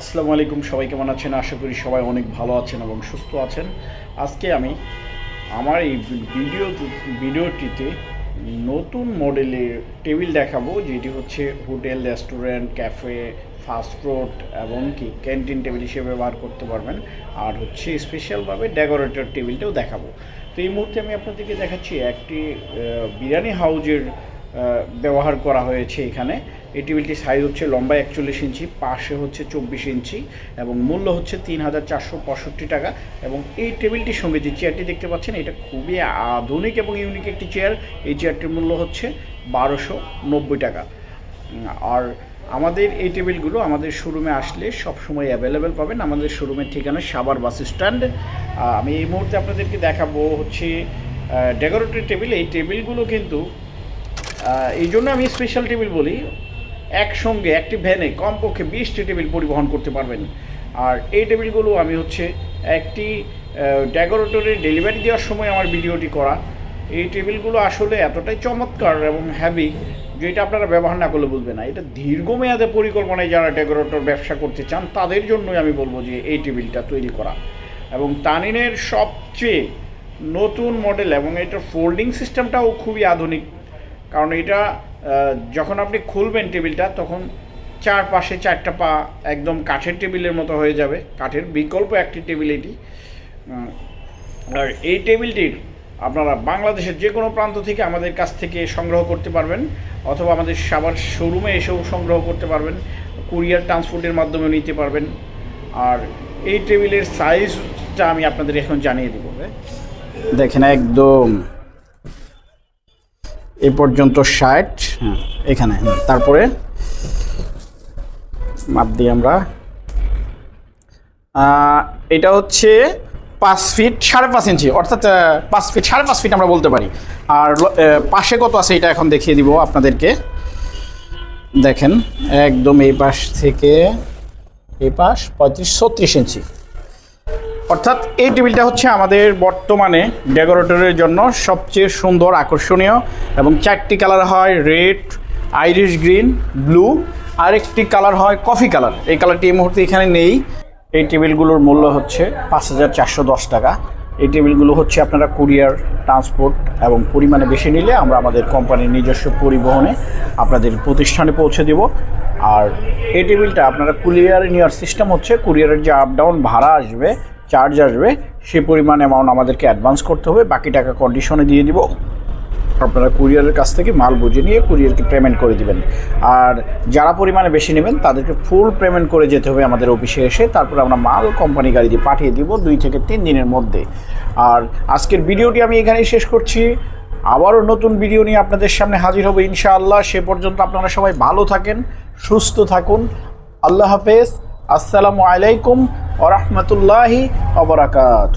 আসসালামু আলাইকুম, সবাই কেমন আছেন? আশা করি সবাই অনেক ভালো আছেন এবং সুস্থ আছেন। আজকে আমি আমার এই ভিডিও, ভিডিওটিতে নতুন মডেলের টেবিল দেখাবো, যেটি হচ্ছে hotel, restaurant, cafe, fast food এবং কি ক্যান্টিন টেবিল হিসেবে ব্যবহার করতে পারবেন। আর হচ্ছে স্পেশালভাবে ডেকোরেটর টেবিলটাও দেখাবো। তো এই মুহূর্তে আমি আপনাদেরকে দেখাচ্ছি একটি বিরিয়ানি হাউজের ব্যবহার করা হয়েছে এখানে। এই টেবিলটির সাইজ হচ্ছে লম্বা একচল্লিশ ইঞ্চি, পাশে হচ্ছে চব্বিশ ইঞ্চি এবং মূল্য হচ্ছে তিন হাজার চারশো পঁয়ষট্টি টাকা এবং এই টেবিলটির সঙ্গে যে চেয়ারটি দেখতে পাচ্ছেন, এটা খুবই আধুনিক এবং ইউনিক একটি চেয়ার এই চেয়ারটির মূল্য হচ্ছে বারোশো নব্বই টাকা। আর আমাদের এই টেবিলগুলো আমাদের শোরুমে আসলে সবসময় অ্যাভেলেবেল পাবেন। আমাদের শোরুমের ঠিকানা সাবার বাস স্ট্যান্ড। আমি এই মুহূর্তে আপনাদেরকে দেখাবো হচ্ছে ডেকোরেটরি টেবিল এই টেবিলগুলো কিন্তু এই জন্য আমি স্পেশাল টেবিল বলি, একসঙ্গে একটি ভ্যানে কমপক্ষে বিশটি টেবিল পরিবহন করতে পারবেন। আর এই টেবিলগুলো আমি হচ্ছে একটি ডেকোরেটরে ডেলিভারি দেওয়ার সময় আমার ভিডিওটি করা। এই টেবিলগুলো আসলে এতটাই চমৎকার এবং হ্যাভি যেটা আপনারা ব্যবহার না করলে বুঝবেন না। এটা দীর্ঘমেয়াদে পরিকল্পনায় যারা ডেকোরেটর ব্যবসা করতে চান, তাদের জন্যই আমি বলব যে এই টেবিলটা তৈরি করা। এবং তানিনের সবচেয়ে নতুন মডেল এবং এটার ফোল্ডিং সিস্টেমটাও খুবই আধুনিক কারণ এটা যখন আপনি খুলবেন টেবিলটা, তখন চার পাশে চারটা পা একদম কাঠের টেবিলের মতো হয়ে যাবে। কাঠের বিকল্প একটি টেবিল এটি। আর এই টেবিলটির আপনারা বাংলাদেশের যে কোনো প্রান্ত থেকে আমাদের কাছ থেকে সংগ্রহ করতে পারবেন, অথবা আমাদের সাবার শোরুমে এসেও সংগ্রহ করতে পারবেন, কুরিয়ার ট্রান্সপোর্টের মাধ্যমে নিতে পারবেন। আর এই টেবিলের সাইজটা আমি আপনাদের এখন জানিয়ে দেবো। দেখেন, একদম এই পর্যন্ত ষাট। হ্যাঁ। এখানে। তারপরে মাপ দিই আমরা। এটা হচ্ছে পাঁচ ফিট সাড়ে পাঁচ ইঞ্চি অর্থাৎ পাঁচ ফিট সাড়ে পাঁচ ফিট আমরা বলতে পারি। আর পাশে কত আছে এটা এখন দেখিয়ে দিব আপনাদেরকে। দেখেন একদম এই পাশ থেকে এই পাশ পঁয়ত্রিশ ছত্রিশ ইঞ্চি। অর্থাৎ এই টেবিলটা হচ্ছে আমাদের বর্তমানে ডেকোরেটরের জন্য সবচেয়ে সুন্দর, আকর্ষণীয় এবং চারটি কালার হয় রেড, আইরিশ গ্রিন, ব্লু। আরেকটি কালার হয় কফি কালার। এই কালারটি এই মুহূর্তে এখানে নেই। এই টেবিলগুলোর মূল্য হচ্ছে পাঁচ হাজার চারশো দশ টাকা। এই টেবিলগুলো হচ্ছে আপনারা কুরিয়ার, ট্রান্সপোর্ট এবং পরিমাণে বেশি নিলে আমরা আমাদের কোম্পানির নিজস্ব পরিবহনে আপনাদের প্রতিষ্ঠানে পৌঁছে দেব। আর এই টেবিলটা আপনারা কুরিয়ারে নেওয়ার সিস্টেম হচ্ছে কুরিয়ারের যে আপ ডাউন ভাড়া আসবে চার্জ আসবে, সে পরিমাণ অ্যামাউন্ট আমাদেরকে অ্যাডভান্স করতে হবে, বাকি টাকা কন্ডিশনে দিয়ে দিব। আপনারা কুরিয়ারের কাছ থেকে মাল বুঝে নিয়ে কুরিয়ারকে পেমেন্ট করে দিবেন। আর যারা পরিমাণে বেশি নেবেন, তাদেরকে ফুল পেমেন্ট করে যেতে হবে আমাদের অফিসে এসে। তারপরে আমরা মাল কোম্পানি গাড়ি দিয়ে পাঠিয়ে দিব দুই থেকে তিন দিনের মধ্যে। আর আজকের ভিডিওটি আমি এখানেই শেষ করছি। আবারও নতুন ভিডিও নিয়ে আপনাদের সামনে হাজির হব ইনশাআল্লাহ। সে পর্যন্ত আপনারা সবাই ভালো থাকেন, সুস্থ থাকুন। আল্লাহ হাফেজ। আসসালামু আলাইকুম। ওরহমতুল্লাহি অবরাকাত